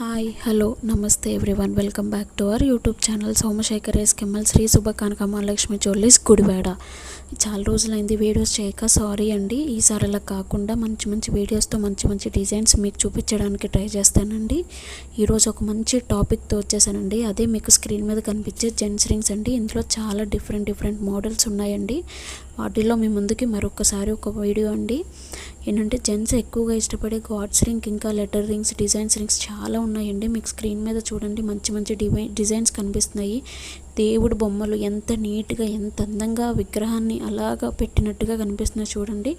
Hi hello నమస్తే everyone. Welcome back to our YouTube channel Somashekar S Kemmal Shri Shubha Kanakamahalakshmi jewelleries Gudivada. చాలా రోజులైంది videos చేయక sorry అండి. ఈసారి అలా కాకుండా మంచి మంచి వీడియోస్తో మంచి మంచి డిజైన్స్ మీకు చూపించడానికి ట్రై చేస్తానండి. ఈరోజు ఒక మంచి టాపిక్తో వచ్చేసానండి. అదే మీకు స్క్రీన్ మీద కనిపించే జెంట్స్ రింగ్స్ అండి. ఇందులో చాలా డిఫరెంట్ డిఫరెంట్ మోడల్స్ ఉన్నాయండి. వాటిల్లో మీ ముందుకి మరొకసారి ఒక వీడియో అండి. ఏంటంటే జెంట్స్ ఎక్కువగా ఇష్టపడే గాడ్స్ రింగ్ ఇంకా లెటర్ రింగ్స్ డిజైన్స్ రింగ్స్ చాలా ఉన్నాయండి. మీకు స్క్రీన్ మీద చూడండి మంచి మంచి డివై డిజైన్స్ కనిపిస్తున్నాయి. దేవుడు బొమ్మలు ఎంత నీట్గా ఎంత అందంగా విగ్రహాన్ని అలాగా పెట్టినట్టుగా కనిపిస్తున్నాయి చూడండి.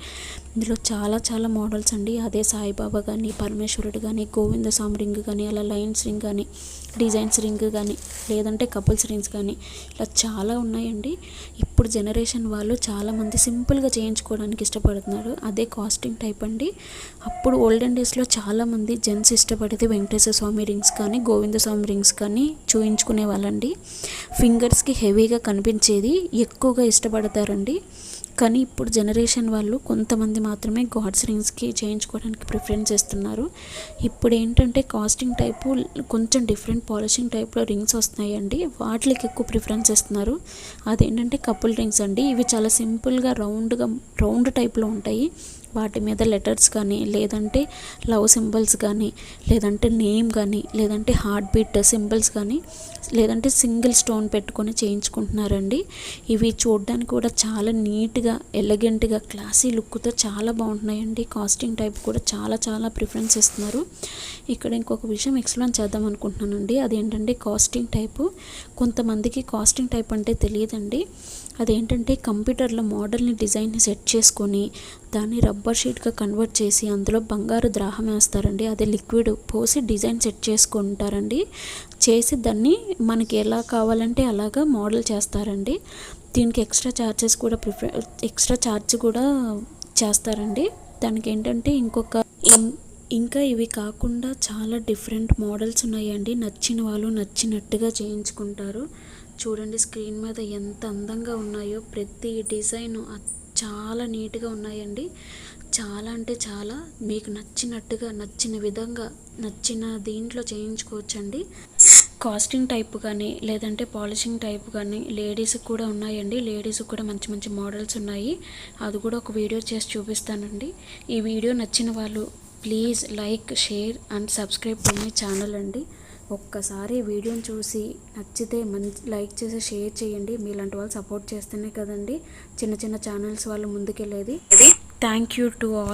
ఇందులో చాలా చాలా మోడల్స్ అండి. అదే సాయిబాబా కానీ పరమేశ్వరుడు కానీ గోవింద స్వామి రింగ్ కానీ అలా లైన్స్ రింగ్ కానీ డిజైన్స్ రింగ్ కానీ లేదంటే కపుల్స్ రింగ్స్ కానీ ఇలా చాలా ఉన్నాయండి. ఇప్పుడు జనరేషన్ వాళ్ళు చాలామంది సింపుల్గా చేయించుకోవడానికి ఇష్టపడుతున్నారు. అదే కాస్టింగ్ టైప్ అండి. అప్పుడు ఓల్డెన్ డేస్లో చాలామంది జెంట్స్ ఇష్టపడితే వెంకటేశ్వర స్వామి రింగ్స్ కానీ గోవింద స్వామి రింగ్స్ కానీ చూయించుకునే వాళ్ళండి. ఫింగర్స్కి హెవీగా కనిపించేది ఎక్కువగా ఇష్టపడతారండి. కానీ ఇప్పుడు జనరేషన్ వాళ్ళు కొంతమంది మాత్రమే గాడ్స్ రింగ్స్కి చేయించుకోవడానికి ప్రిఫరెన్స్ ఇస్తున్నారు ఇప్పుడు ఏంటంటే కాస్టింగ్ టైపు కొంచెం డిఫరెంట్ పాలిషింగ్ టైప్లో రింగ్స్ వస్తున్నాయండి. వాటికి ఎక్కువ ప్రిఫరెన్స్ ఇస్తున్నారు అదేంటంటే కపుల్ రింగ్స్ అండి. ఇవి చాలా సింపుల్గా రౌండ్గా రౌండ్ టైప్లో ఉంటాయి. వాటి మీద లెటర్స్ కానీ లేదంటే లవ్ సింబల్స్ కానీ లేదంటే నేమ్ కానీ లేదంటే హార్ట్ బీట్ సింబల్స్ కానీ లేదంటే సింగిల్ స్టోన్ పెట్టుకొని చేయించుకుంటున్నారండి. ఇవి చూడడానికి కూడా చాలా నీట్గా ఎలగెంట్గా క్లాసీ లుక్తో చాలా బాగుంటున్నాయండి. కాస్టింగ్ టైప్ కూడా చాలా చాలా ప్రిఫరెన్స్ ఇస్తున్నారు. ఇక్కడ ఇంకొక విషయం ఎక్స్ప్లెయిన్ చేద్దాం అనుకుంటున్నానండి. అదేంటంటే కాస్టింగ్ టైపు. కొంతమందికి కాస్టింగ్ టైప్ అంటే తెలియదండి. అదేంటంటే కంప్యూటర్లో మోడల్ని డిజైన్ని సెట్ చేసుకొని దాన్ని రబ్బర్ షీట్గా కన్వర్ట్ చేసి అందులో బంగారు ద్రాహం వేస్తారండి. అదే లిక్విడ్ పోసి డిజైన్ సెట్ చేసుకుంటారండి. చేసి దాన్ని మనకి ఎలా కావాలంటే అలాగా మోడల్ చేస్తారండి. దీనికి ఎక్స్ట్రా ఛార్జెస్ కూడా ప్రిఫర్ ఎక్స్ట్రా ఛార్జ్ కూడా చేస్తారండి. దానికి ఏంటంటే ఇంకొక ఇంకా ఇవి కాకుండా చాలా డిఫరెంట్ మోడల్స్ ఉన్నాయండి. నచ్చిన వాళ్ళు నచ్చినట్టుగా చేయించుకుంటారు. చూడండి స్క్రీన్ మీద ఎంత అందంగా ఉన్నాయో. ప్రతి డిజైన్ చాలా నీట్గా ఉన్నాయండి. చాలా అంటే చాలా. మీకు నచ్చినట్టుగా నచ్చిన విధంగా నచ్చిన దీంట్లో చేయించుకోవచ్చండి. కాస్టింగ్ టైప్ కానీ లేదంటే పాలిషింగ్ టైప్ కానీ లేడీస్కి కూడా ఉన్నాయండి. లేడీస్కి కూడా మంచి మంచి మోడల్స్ ఉన్నాయి. అది కూడా ఒక వీడియో చేసి చూపిస్తానండి. ఈ వీడియో నచ్చిన వాళ్ళు please like share and subscribe to my channel అండి. ఒక్కసారి వీడియోని చూసి నచ్చితే మంచి లైక్ చేసి షేర్ చేయండి. మీలాంటి వాళ్ళు సపోర్ట్ చేస్తేనే కదండి. చిన్న చిన్న ఛానల్స్ వాళ్ళు ముందుకెళ్ళేది. Thank you to all